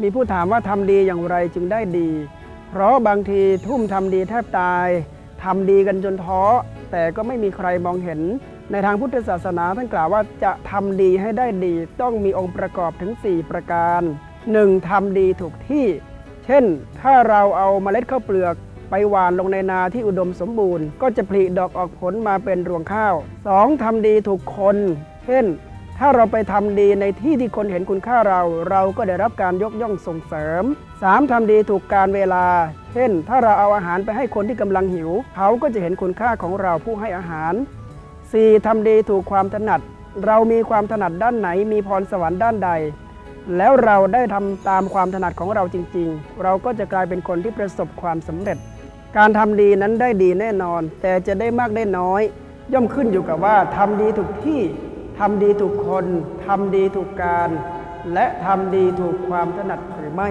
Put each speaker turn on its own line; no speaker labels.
มีผู้ถามว่าทำดีอย่างไรจึงได้ดี เพราะบางทีทุ่มทำดีแทบตายทำดีกันจนท้อ แต่ก็ไม่มีใครมองเห็น ในทางพุทธศาสนาท่านกล่าวว่าจะทำดีให้ได้ดี ต้องมีองค์ประกอบถึง 4 ประการ 1. ทำดีถูกที่ เช่น ถ้าเราเอาเมล็ดข้าวเปลือกไปหว่านลงในนาที่อุดมสมบูรณ์ ก็จะผลิดอกออกผลมาเป็นรวงข้าว 2. ทำดีถูกคน เช่น ถ้าเราไปทำดีในที่ที่คนเห็นคุณค่าเรา เราก็ได้รับการยกย่องส่งเสริม 3. ทำดีถูกการเวลา เช่น ถ้าเราเอาอาหารไปให้คนที่กำลังหิว เขาก็จะเห็นคุณค่าของเราผู้ให้อาหาร 4. ทำดีถูกความถนัด เรามีความถนัดด้านไหน มีพรสวรรค์ด้านใด แล้วเราได้ทำตามความถนัดของเราจริง ๆ เราก็จะกลายเป็นคนที่ประสบความสำเร็จ การทำดีนั้นได้ดีแน่นอน แต่จะได้มากได้น้อย ย่อมขึ้นอยู่กับว่าทำดีถูกที่ ทำดีถูกคน ทำดีถูกการ และทำดีถูกความถนัดหรือไม่